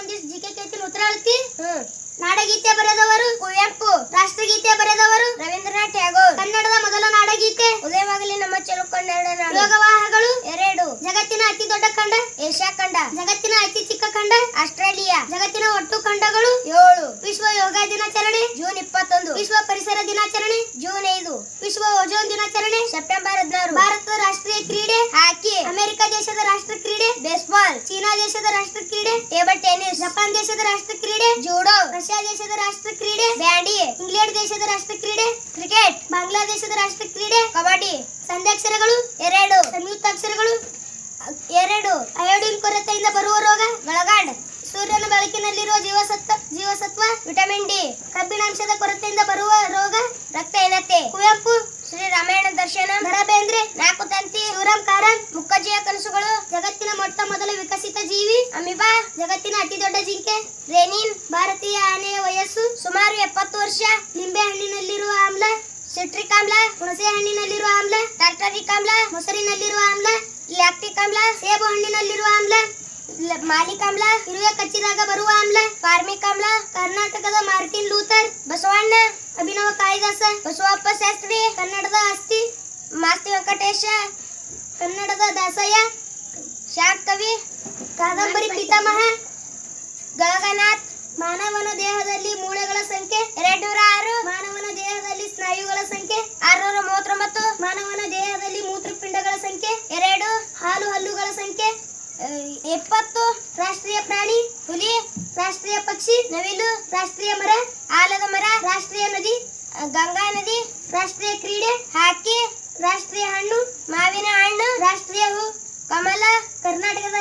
ಒಂದಿಷ್ಟು ಜಿಕೆ ಕೇಳ್ತೀನಿ ಉತ್ತರ ಹೇಳ್ತಿ? ನಾಡಗೀತೆ ಬರೆದವರು ಕುವೆಂಪು ರಾಷ್ಟ್ರಗೀತೆ ಬರೆದವರು ರವೀಂದ್ರನಾಥ್ ಟ್ಯಾಗೋರ್. ಕನ್ನಡದ ಮೊದಲ ನಾಡಗೀತೆ ಉದಯವಾಗಲಿ ನಮ್ಮ ಚೆಲು ಕನ್ನಡ ನಾಡು. ಯೋಗವಾಹಗಳು ಎರಡು. ಜಗತ್ತಿನ ಅತಿ ದೊಡ್ಡ ಖಂಡ ಏಷ್ಯಾ ಖಂಡ. ಜಗತ್ತಿನ ಅತಿ ಚಿಕ್ಕ ಖಂಡ ಆಸ್ಟ್ರೇಲಿಯಾ. ಜಗತ್ತಿನ ಒಟ್ಟು ಖಂಡಗಳು ಏಳು. ವಿಶ್ವ ಯೋಗ ದಿನಾಚರಣೆ ಜೂನ್ ಇಪ್ಪತ್ತೊಂದು. ವಿಶ್ವ ಪರಿಸರ ದಿನಾಚರಣೆ ಜೂನ್ ಐದು. ವಿಶ್ವ ಓಜೋನ್ ದಿನಾಚರಣೆ ಸೆಪ್ಟೆಂಬರ್ ಹದಿನಾರು. ಭಾರತದ ರಾಷ್ಟ್ರೀಯ ಕ್ರೀಡೆ ಹಾಕಿ ಅಮೆರಿಕ ದೇಶದ ರಾಷ್ಟ್ರ ಕ್ರೀಡೆ ಬೇಸ್ಬಾಲ್ ಚೀನಾ ದೇಶದ ರಾಷ್ಟ್ರ ಕ್ರೀಡೆ, ಟೇಬಲ್ ಟೆನ್ನಿಸ್ ಜಪಾನ್ ದೇಶದ ರಾಷ್ಟ್ರ ಕ್ರೀಡೆ, ಜೂಡೋ, ರಷ್ಯಾ ದೇಶದ ರಾಷ್ಟ್ರ ಕ್ರೀಡೆ, ಬ್ಯಾಂಡಿ, ಇಂಗ್ಲೆಂಡ್ ದೇಶದ ರಾಷ್ಟ್ರ ಕ್ರೀಡೆ, ಕ್ರಿಕೆಟ್, ಬಾಂಗ್ಲಾದೇಶದ ರಾಷ್ಟ್ರ ಕ್ರೀಡೆ, ಕಬಡ್ಡಿ ಸಂಧ್ಯಾಕ್ಷರಗಳು ಎರಡು ಸಂಯುಕ್ತಾಕ್ಷರಗಳು ಎರಡು, ಅಯೋಡಿನ್ ಕೊರತೆಯಿಂದ ಬರುವ ರೋಗ ಗಳಗಾಡ್ ಸೂರ್ಯನ ಬೆಳಕಿನಲ್ಲಿರುವ ಜೀವಸತ್ವ ಜೀವಸತ್ವ, ವಿಟಮಿನ್ ಡಿ, ಕಬ್ಬಿಣಾಂಶದ ಕೊರತೆಯಿಂದ ಬರುವ ಅಮಿಬಾ, ಜಗತ್ತಿನ ಅತಿ ದೊಡ್ಡ ಜಿಂಕೆ ರೆನಿನ್ ಭಾರತೀಯ ಆನೆಯ ವಯಸ್ಸು, ಸುಮಾರು ಎಪ್ಪತ್ತು ವರ್ಷ, ನಿಂಬೆ ಹಣ್ಣಿನಲ್ಲಿರುವ ಆಮ್ಲ, ಸಿಟ್ರಿಕ್ ಆಮ್ಲ, ಹುಣಸೆ ಹಣ್ಣಿನಲ್ಲಿರುವ ಆಮ್ಲ, ಟಾರ್ಟರಿಕ್ ಆಮ್ಲ, ಮೊಸರಿನಲ್ಲಿರುವ ಆಮ್ಲ, ಲ್ಯಾಕ್ಟಿಕ್ ಆಮ್ಲ, ಸೇಬು ಹಣ್ಣಿನಲ್ಲಿರುವ ಆಮ್ಲ ಮಾಲಿಕ್ ಆಮ್ಲ, ಇರುವೆ ಕಚ್ಚಿದಾಗ ಬರುವ ಆಮ್ಲ, ಫಾರ್ಮಿಕ್ ಆಮ್ಲ, ಕರ್ನಾಟಕದ ಮಾರ್ಟಿನ್ ಲೂಥರ್, ಬಸವಣ್ಣ, ಅಭಿನವ ಕಾಳಿದಾಸ, ಬಸವಪ್ಪ ಶಾಸ್ತ್ರಿ, ಕನ್ನಡದ ಆಸ್ತಿ ಮಾಸ್ತಿ ವೆಂಕಟೇಶ, ಕನ್ನಡದ ದಾಸಯ್ಯ ಶಾಂತ್ ಕವಿ? ಕಾದಂಬರಿ ಪಿತಾಮಹ ಗಳಗನಾಥ್, ಮಾನವನ ದೇಹದಲ್ಲಿ ಮೂಳೆಗಳ ಸಂಖ್ಯೆ ಎರಡ್ ನೂರ ಆರು ಮಾನವನ ದೇಹದಲ್ಲಿ ಸ್ನಾಯುಗಳ ಸಂಖ್ಯೆ ಆರ್ನೂರ ಮೂವತ್ತೊಂಬತ್ತು. ಮಾನವನ ದೇಹದಲ್ಲಿ ಮೂತ್ರಪಿಂಡಗಳ ಸಂಖ್ಯೆ ಎರಡು. ಹಾಲು ಹಲ್ಲುಗಳ ಸಂಖ್ಯೆ ಎಪ್ಪತ್ತು. ರಾಷ್ಟ್ರೀಯ ಪ್ರಾಣಿ, ಹುಲಿ, ರಾಷ್ಟ್ರೀಯ ಪಕ್ಷಿ, ನವಿಲು, ರಾಷ್ಟ್ರೀಯ ಮರ, ಆಲದ ಮರ, ರಾಷ್ಟ್ರೀಯ ನದಿ ಗಂಗಾ ನದಿ, ರಾಷ್ಟ್ರೀಯ ಕ್ರೀಡೆ, ಹಾಕಿ, ರಾಷ್ಟ್ರೀಯ ಹಣ್ಣು, ಮಾವಿನ ಹಣ್ಣು, ರಾಷ್ಟ್ರೀಯ ಹೂ. ಕಮಲ ಕರ್ನಾಟಕದ